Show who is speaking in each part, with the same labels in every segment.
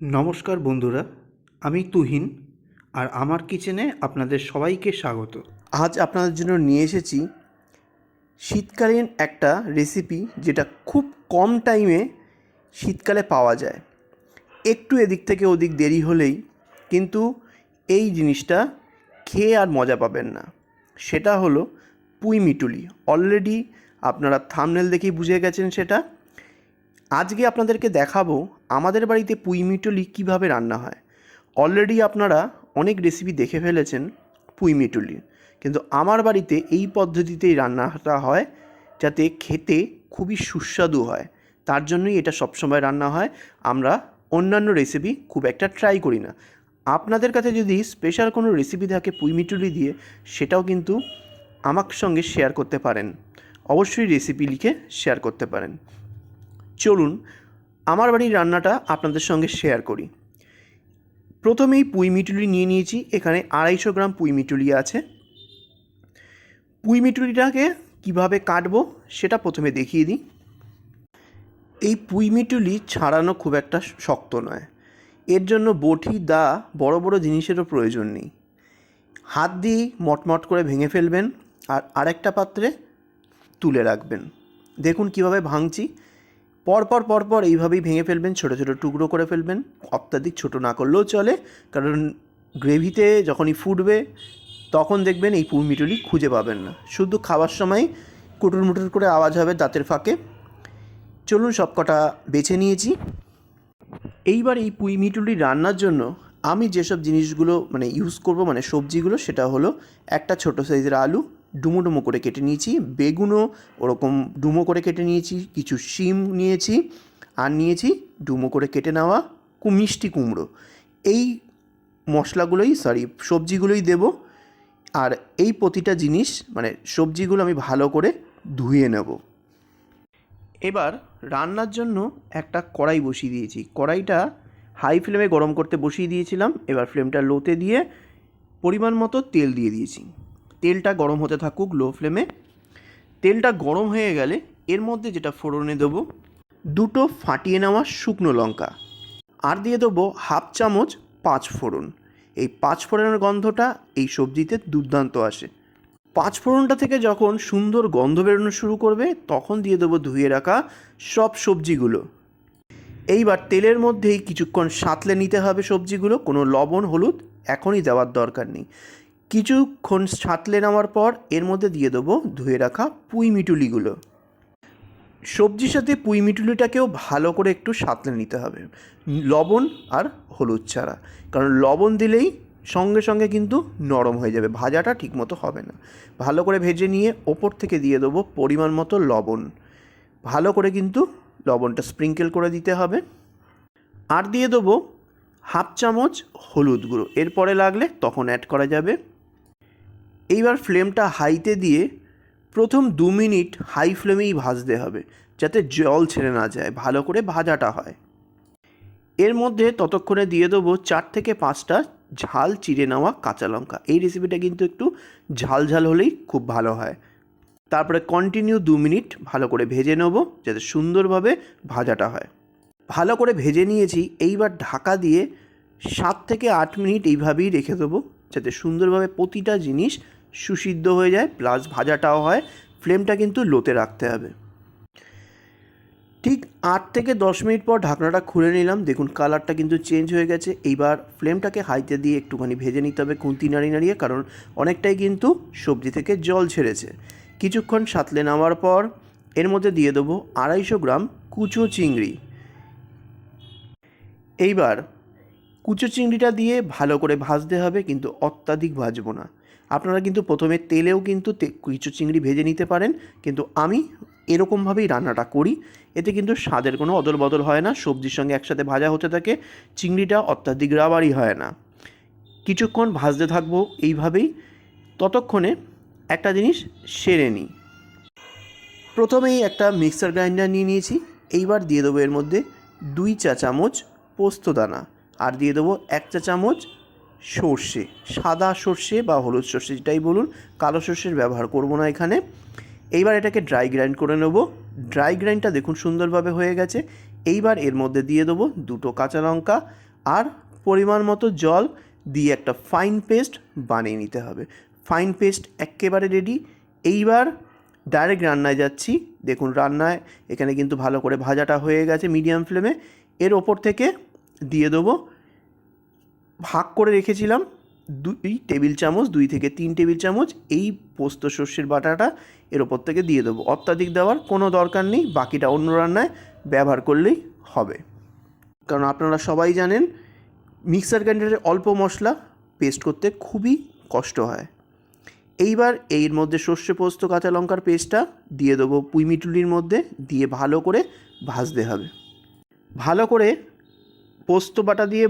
Speaker 1: নমস্কার বন্ধুরা, আমি তুহিন আর আমার কিচেনে আপনাদের সবাইকে স্বাগত। আজ আপনাদের জন্য নিয়ে এসেছি শীতকালীন একটা রেসিপি যেটা খুব কম টাইমে শীতকালে পাওয়া যায়। একটু এদিক থেকে ওদিক দেরি হলেই কিন্তু এই জিনিসটা খেয়ে আর মজা পাবেন না। সেটা হলো পুঁই মিটুলি। অলরেডি আপনারা থামনেল দেখেই বুঝে গেছেন সেটা। আজকে আপনাদেরকে দেখাবো আমাদের বাড়িতে পুঁই মিটুলি কীভাবে রান্না হয়। অলরেডি আপনারা অনেক রেসিপি দেখে ফেলেছেন পুঁই মিটুলি। কিন্তু আমার বাড়িতে এই পদ্ধতিতেই রান্নাটা হয় যাতে খেতে খুবই সুস্বাদু হয়। তার জন্যই এটা সবসময় রান্না হয়। আমরা অন্যান্য রেসিপি খুব একটা ট্রাই করি না। আপনাদের কাছে যদি স্পেশাল কোনো রেসিপি থাকে পুঁই মিটুলি দিয়ে, সেটাও কিন্তু আমার সঙ্গে শেয়ার করতে পারেন। অবশ্যই রেসিপি লিখে শেয়ার করতে পারেন। চলুন আমার বাড়ির রান্নাটা আপনাদের সঙ্গে শেয়ার করি। প্রথমেই পুঁই মিটুলি নিয়ে নিয়েছি, এখানে আড়াইশো গ্রাম পুঁই মিটুলি আছে। পুঁই মিটুলিটাকে কীভাবে কাটবো সেটা প্রথমে দেখিয়ে দিই। এই পুঁই মিটুলি ছাড়ানো খুব একটা শক্ত নয়। এর জন্য বটি, দা, বড় বড় জিনিসেরও প্রয়োজন নেই। হাত দিয়েই মটমট করে ভেঙে ফেলবেন আর আরেকটা পাত্রে তুলে রাখবেন। দেখুন কীভাবে ভাঙছি। পরপর পরপর এইভাবেই ভেঙে ফেলবেন, ছোটো ছোটো টুকরো করে ফেলবেন। অত্যাধিক ছোটো না করলেও চলে, কারণ গ্রেভিতে যখনই ফুটবে, তখন দেখবেন এই পুঁই মিটুলি খুঁজে পাবেন না। শুধু খাওয়ার সময় কুটুর মুটুর করে আওয়াজ হবে দাঁতের ফাঁকে। চলুন সব কটা বেছে নিয়েছি। এইবার এই পুঁই মিটুলি রান্নার জন্য আমি যেসব জিনিসগুলো মানে ইউজ করব মানে সবজিগুলো, সেটা হলো একটা ছোটো সাইজের আলু ডুমো ডুমো করে কেটে নিয়েছি। বেগুনও ওরকম ডুমো করে কেটে নিয়েছি, কিছু শিম নিয়েছি আর নিয়েছি ডুমো করে কেটে নেওয়া মিষ্টি কুমড়ো। এই মশলাগুলোই সরি সবজিগুলোই দেব আর এই প্রতিটা জিনিস মানে সবজিগুলো আমি ভালো করে ধুয়ে নেব। এবার রান্নার জন্য একটা কড়াই বসিয়ে দিয়েছি। কড়াইটা হাই ফ্লেমে গরম করতে বসিয়ে দিয়েছিলাম। এবার ফ্লেমটা লোতে দিয়ে পরিমাণ মতো তেল দিয়ে দিয়েছি। তেলটা গরম হতে থাকুক লো ফ্লেমে তেলটা গরম হয়ে গেলে এর মধ্যে যেটা ফোড়নে দেবো, দুটো ফাটিয়ে নেওয়া শুকনো লঙ্কা। আর দিয়ে দেবো হাফ চামচ পাঁচ ফোড়ন। এই পাঁচ ফোড়নের গন্ধটা এই সবজিতে দুর্দান্ত আসে। পাঁচ ফোড়নটা থেকে যখন সুন্দর গন্ধ বেরোনো শুরু করবে, তখন দিয়ে দেবো ধুয়ে রাখা সব সবজিগুলো। এইবার তেলের মধ্যেই কিছুক্ষণ সাঁতলে নিতে হবে সবজিগুলো, কোনো লবণ, হলুদ এখনই দেওয়ার দরকার নেই। কিছুক্ষণ সাঁতলে নেওয়ার পর এর মধ্যে দিয়ে দেবো ধুয়ে রাখা পুঁই মিটুলিগুলো। সবজির সাথে পুঁই মিটুলিটাকেও ভালো করে একটু সাঁতলে নিতে হবে। লবণ আর হলুদ ছাড়া। কারণ লবণ দিলেই সঙ্গে সঙ্গে কিন্তু নরম হয়ে যাবে, ভাজাটা ঠিকমতো হবে না। ভালো করে ভেজে নিয়ে ওপর থেকে দিয়ে দেবো পরিমাণ মতো লবণ। ভালো করে কিন্তু লবণটা স্প্রিঙ্কেল করে দিতে হবে। আর দিয়ে দেবো হাফ চামচ হলুদ গুঁড়ো। এরপরে লাগলে তখন অ্যাড করা যাবে এইবার ফ্লেমটা হাইতে দিয়ে প্রথম দু মিনিট হাই ফ্লেমেই ভাজতে হবে, যাতে জল ছেড়ে না যায়, ভালো করে ভাজাটা হয়। এর মধ্যে ততক্ষণে দিয়ে দেবো চার থেকে পাঁচটা ঝাল চিড়ে নেওয়া কাঁচা লঙ্কা। এই রেসিপিটা কিন্তু একটু ঝাল ঝাল হলেই খুব ভালো হয়। তারপরে কন্টিনিউ দু মিনিট ভালো করে ভেজে নেব, যাতে সুন্দরভাবে ভাজাটা হয়। ভালো করে ভেজে নিয়েছি, এইবার ঢাকা দিয়ে সাত থেকে আট মিনিট এইভাবেই রেখে দেবো, যাতে সুন্দরভাবে প্রতিটা জিনিস সুসিদ্ধ হয়ে যায় প্লাস ভাজাটাও হয় ফ্লেমটা কিন্তু লোতে রাখতে হবে। ঠিক আট থেকে দশ মিনিট পর ঢাকনাটা খুলে নিলাম, দেখুন কালারটা কিন্তু চেঞ্জ হয়ে গেছে। এইবার ফ্লেমটাকে হাইতে দিয়ে একটুখানি ভেজে নিতে হবে খুন্তি নাড়িয়ে নাড়িয়ে, কারণ অনেকটাই কিন্তু সবজি থেকে জল ছেড়েছে। কিছুক্ষণ সাঁতলে নামার পর এর মধ্যে দিয়ে দেবো আড়াইশো গ্রাম কুচো চিংড়ি। এইবার কুচো চিংড়িটা দিয়ে ভালো করে ভাজতে হবে, কিন্তু অত্যাধিক ভাজবো না। আপনারা কিন্তু প্রথমে তেলেও কিন্তু কুচো চিংড়ি ভেজে নিতে পারেন, কিন্তু আমি এরকমভাবেই রান্নাটা করি। এতে কিন্তু স্বাদের কোনো অদল বদল হয় না, সবজির সঙ্গে একসাথে ভাজা হতে থাকে, চিংড়িটা অত্যাধিক রাবারই হয় না। কিছুক্ষণ ভাজতে থাকব এইভাবেই, ততক্ষণে একটা জিনিস সেরে নিই। প্রথমেই একটা মিক্সার গ্রাইন্ডার নিয়ে নিয়েছি, এইবার দিয়ে দেবো এর মধ্যে দুই চা চামচ পোস্তদানা আর দিয়ে দেবো এক চা চামচ সর্ষে, সাদা সর্ষে বা হলুদ সর্ষে যেটাই বলুন, কালো সর্ষের ব্যবহার করব না এখানে। এইবার এটাকে ড্রাই গ্রাইন্ড করে নেব। ড্রাই গ্রাইন্ডটা দেখুন সুন্দরভাবে হয়ে গেছে। এইবার এর মধ্যে দিয়ে দেবো দুটো কাঁচা লঙ্কা আর পরিমাণ মতো জল দিয়ে একটা ফাইন পেস্ট বানিয়ে নিতে হবে। ফাইন পেস্ট একেবারে রেডি এইবার ডাইরেক্ট রান্নায় যাচ্ছি। দেখুন রান্নায় এখানে কিন্তু ভালো করে ভাজাটা হয়ে গেছে মিডিয়াম ফ্লেমে এর ওপর থেকে দিয়ে দেবো ভাগ করে রেখেছিলাম দুই টেবিল চামচ, দুই থেকে তিন টেবিল চামচ, এই পোস্ত শস্যের বাটাটা এর ওপর থেকে দিয়ে দেবো। অত্যাধিক দেওয়ার কোনো দরকার নেই, বাকিটা অন্য রান্নায় ব্যবহার করলেই হবে। কারণ আপনারা সবাই জানেন, মিক্সার গ্রাইন্ডারে অল্প মশলা পেস্ট করতে খুবই কষ্ট হয়। এইবার এর মধ্যে সর্ষে পোস্ত, কাঁচা লঙ্কার পেস্টটা দিয়ে দেবো পুইমিটুলির মধ্যে, দিয়ে ভালো করে ভাজতে হবে। ভালো করে পোস্ত বাটা দিয়ে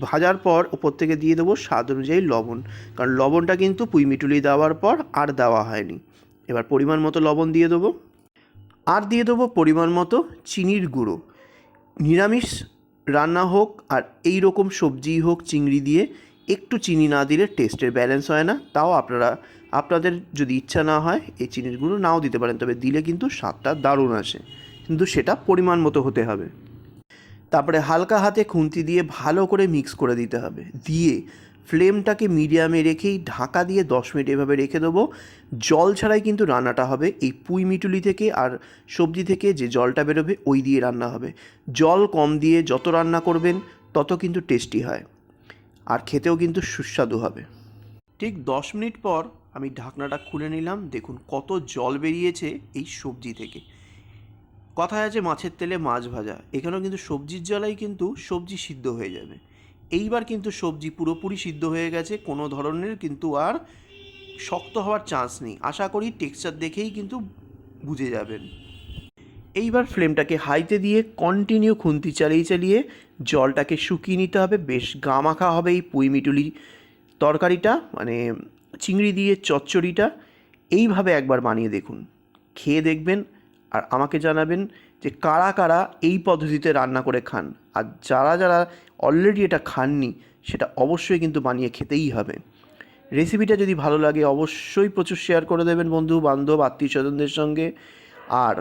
Speaker 1: ভাজার পর ওপর থেকে দিয়ে দেবো স্বাদ অনুযায়ী লবণ। কারণ লবণটা কিন্তু পুইমিটুলি দেওয়ার পর আর দেওয়া হয়নি। এবার পরিমাণ মতো লবণ দিয়ে দেবো। আর দিয়ে দেবো পরিমাণ মতো চিনির গুঁড়ো। নিরামিষ রান্না হোক আর এই রকম সবজি হোক চিংড়ি দিয়ে একটু চিনি না দিলে টেস্টের ব্যালেন্স হয় না। তাও আপনারা, আপনাদের যদি ইচ্ছা না হয় এই চিনির গুঁড়ো নাও দিতে পারেন, তবে দিলে কিন্তু স্বাদটা দারুণ আসে। কিন্তু সেটা পরিমাণ মতো হতে হবে। তারপরে হালকা হাতে খুন্তি দিয়ে ভালো করে মিক্স করে দিতে হবে। দিয়ে ফ্লেমটাকে মিডিয়ামে রেখেই ঢাকা দিয়ে দশ মিনিট এভাবে রেখে দেবো। জল ছাড়াই কিন্তু রান্নাটা হবে। এই পুঁই মিটুলি থেকে আর সবজি থেকে যে জলটা বেরোবে, ওই দিয়ে রান্না হবে। জল কম দিয়ে যত রান্না করবেন, তত কিন্তু টেস্টি হয়। আর খেতেও কিন্তু সুস্বাদু হবে। ঠিক দশ মিনিট পর আমি ঢাকনাটা খুলে নিলাম। দেখুন কত জল বেরিয়েছে এই সবজি থেকে। কথায় আছে মাছের তেলে মাছ ভাজা। এখানেও কিন্তু সবজির জলাই কিন্তু সবজি সিদ্ধ হয়ে যাবে। এইবার কিন্তু সবজি পুরোপুরি সিদ্ধ হয়ে গেছে, কোনো ধরনের কিন্তু আর শক্ত হওয়ার চান্স নেই। আশা করি টেক্সচার দেখেই কিন্তু বুঝে যাবেন। এইবার ফ্লেমটাকে হাইতে দিয়ে কন্টিনিউ খুন্তি চালিয়ে চালিয়ে জলটাকে শুকিয়ে নিতে হবে। বেশ গামাখা হবে এই পুঁই মিটুলি তরকারিটা মানে চিংড়ি দিয়ে চচ্চড়িটা। এইভাবে একবার বানিয়ে দেখুন। খেয়ে দেখবেন আর আমাকে জানাবেন যে কারা কারা এই পদ্ধতিতে রান্না করে খান। আর যারা যারা অলরেডি এটা খাননি, সেটা অবশ্যই কিন্তু বানিয়ে খেতেই হবে। রেসিপিটা যদি ভালো লাগে, অবশ্যই প্রচুর শেয়ার করে দেবেন বন্ধু, বান্ধব আত্মীয় স্বজনদের সঙ্গে। আর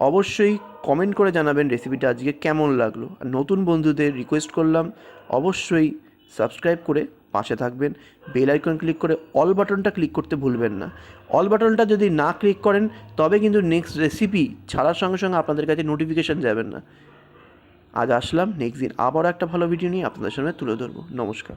Speaker 1: অবশ্যই কমেন্ট করে জানাবেন রেসিপিটা আজকে কেমন লাগল। আর নতুন বন্ধুদের রিকোয়েস্ট করলাম, অবশ্যই সাবস্ক্রাইব করে পাশে থাকবেন। বেল আইকন ক্লিক করে অল বাটনটা ক্লিক করতে ভুলবেন না। অল বাটনটা যদি না ক্লিক করেন, তবে কিন্তু নেক্সট রেসিপি ছাড়ার সঙ্গে সঙ্গে আপনাদের কাছে নোটিফিকেশান যাবেন না। আজ আসলাম। নেক্সট দিন আবার একটা ভালো ভিডিও নিয়ে আপনাদের সামনে তুলে ধরবো। নমস্কার।